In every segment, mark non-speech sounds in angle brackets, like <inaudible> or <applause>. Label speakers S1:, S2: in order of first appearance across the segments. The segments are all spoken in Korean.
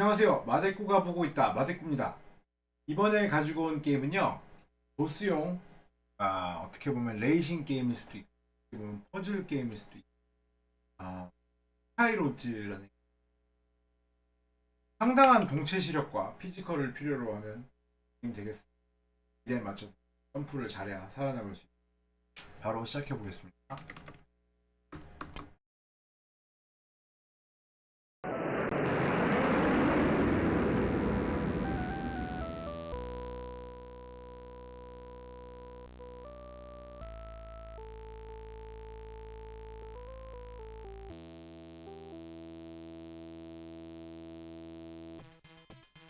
S1: 안녕하세요. 마데꾸가 보고 있다. 마데꾸입니다. 이번에 가지고 온 게임은요. 보스용 아, 어떻게 보면 레이싱 게임일 수도 있고 어떻게 보면 퍼즐 게임일 수도 있고 아, 스카이로즈라는 상당한 동체 시력과 피지컬을 필요로 하는 게임 되겠습니다. 이에 맞춰 점프를 잘해야 살아남을 수 있습니다. 바로 시작해 보겠습니다.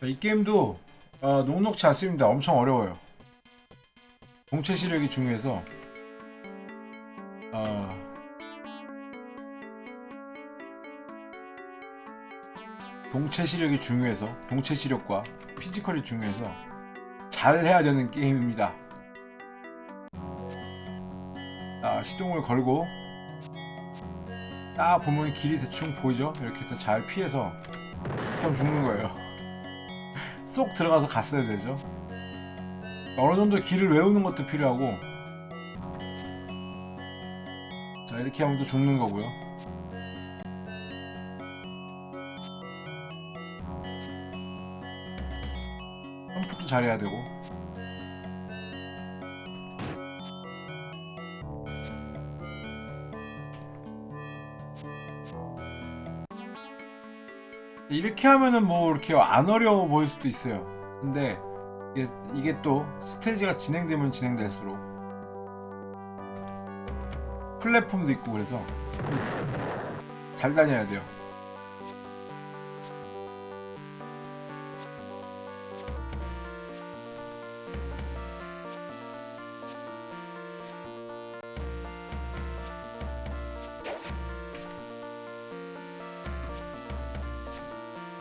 S1: 이 게임도 어, 녹록치 않습니다. 엄청 어려워요. 동체 시력이 중요해서 어, 동체 시력이 중요해서 동체 시력과 피지컬이 중요해서 잘 해야 되는 게임입니다. 자, 시동을 걸고 딱 보면 길이 대충 보이죠? 이렇게 해서 잘 피해서 하면 죽는 거예요. 쏙 들어가서 갔어야 되죠. 어느 정도 길을 외우는 것도 필요하고 자 이렇게 하면 또 죽는 거고요. 점프도 잘해야 되고 이렇게 하면은 뭐 이렇게 안 어려워 보일 수도 있어요. 근데 이게, 이게 또 스테이지가 진행되면 진행될수록 플랫폼도 있고 그래서 잘 다녀야 돼요.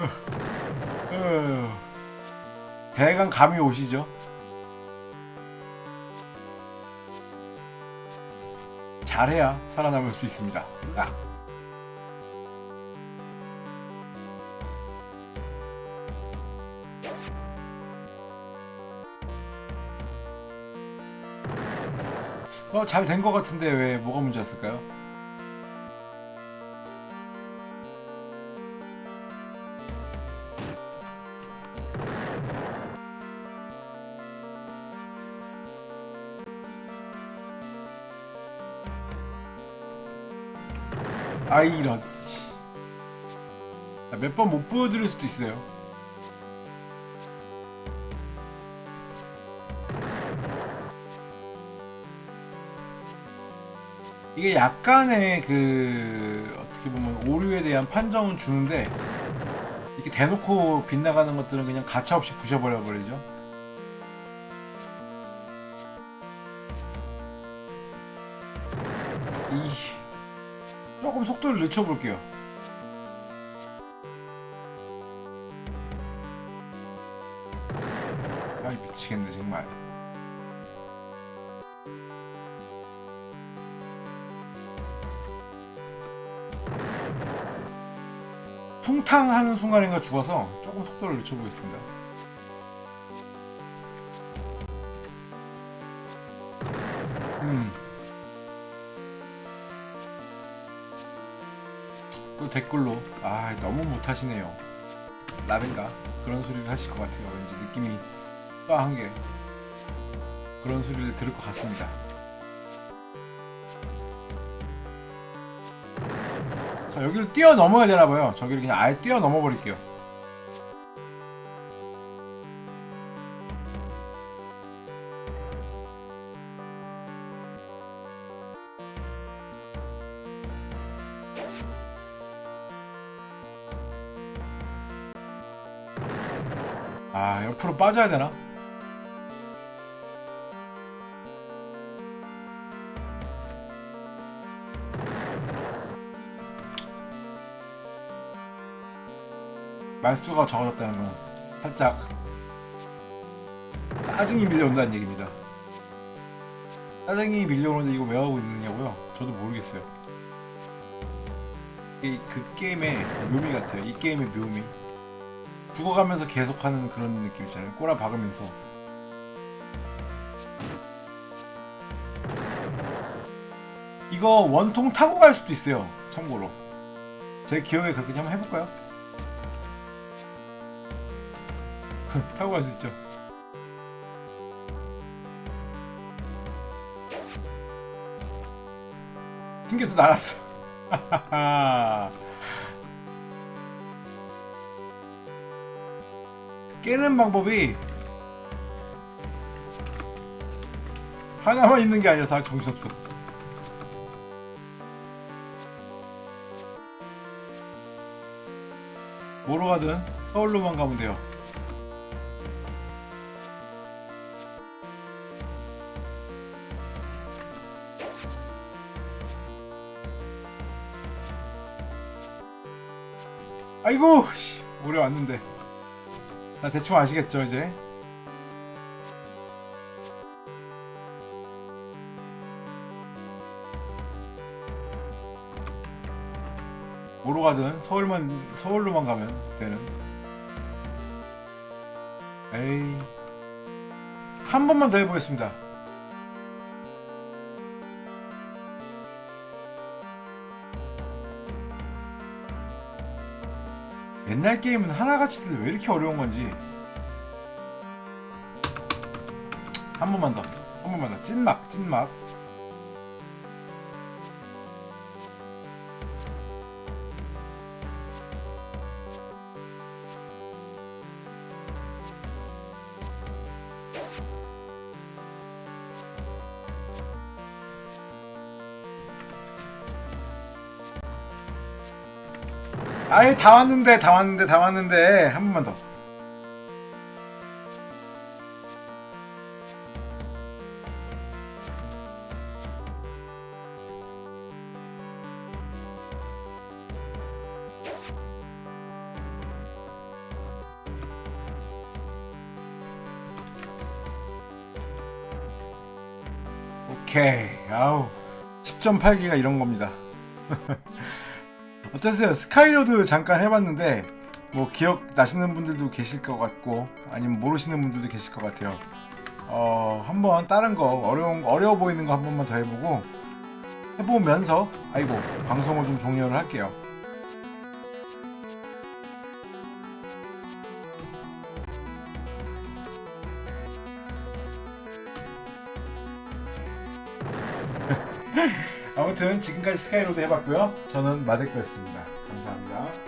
S1: <laughs> 대강 감이 오시죠? 잘해야 살아남을 수 있습니다. 아. 어, 잘 된 것 같은데 왜 뭐가 문제였을까요? 아 이런. 몇 번 못 보여드릴 수도 있어요. 이게 약간의 그 어떻게 보면 오류에 대한 판정은 주는데 이렇게 대놓고 빗나가는 것들은 그냥 가차없이 부셔버려 버리죠 속도를 늦춰볼게요. 아이 미치겠네 정말. 퉁탕 하는 순간인가 죽어서 조금 속도를 늦춰보겠습니다. 음. 또 댓글로. 아 너무 못하시네요. 라든가? 그런 소리를 하실 것 같아요. 왠지 느낌이 또한 게 그런 소리를 들을 것 같습니다. 자 여기를 뛰어넘어야 되나봐요. 저기를 그냥 아예 뛰어넘어 버릴게요 아 옆으로 빠져야 되나? 말수가 적어졌다는 건 살짝 짜증이 밀려온다는 얘기입니다. 짜증이 밀려오는데 이거 왜 하고 있느냐고요? 저도 모르겠어요. 이 그 게임의 묘미 같아요. 이 게임의 묘미. 죽어가면서 계속하는 그런 느낌 있잖아요. 꼬라 박으면서. 이거 원통 타고 갈 수도 있어요. 참고로. 제 기억에 그렇게 한번 해볼까요? <laughs> 타고 갈 수 있죠. 튕겨서 나갔어. <laughs> 깨는 방법이 하나만 있는 게 아니라서 정신없어. 뭐로 가든 서울로만 가면 돼요. 아이고 씨, 오래 왔는데 나 대충 아시겠죠 이제? 뭐로 가든 서울만 서울로만 가면 그때는. 에이. 한 번만 더 해보겠습니다. 옛날 게임은 하나같이들 왜 이렇게 어려운 건지. 한 번만 더, 한 번만 더. 찐막, 찐막. 아예 다 왔는데 다 왔는데 다 왔는데 한 번만 더. 오케이. 아우. 10.8기가 이런 겁니다. <laughs> 어떠세요? 스카이로드 잠깐 해봤는데 뭐 기억 나시는 분들도 계실 것 같고 아니면 모르시는 분들도 계실 것 같아요. 어 한번 다른 거 어려운 어려워 보이는 거 한 번만 더 해보고 해보면서 아이고 방송을 좀 종료를 할게요. 아무튼 지금까지 스카이로드 해봤고요. 저는 마데코였습니다. 감사합니다.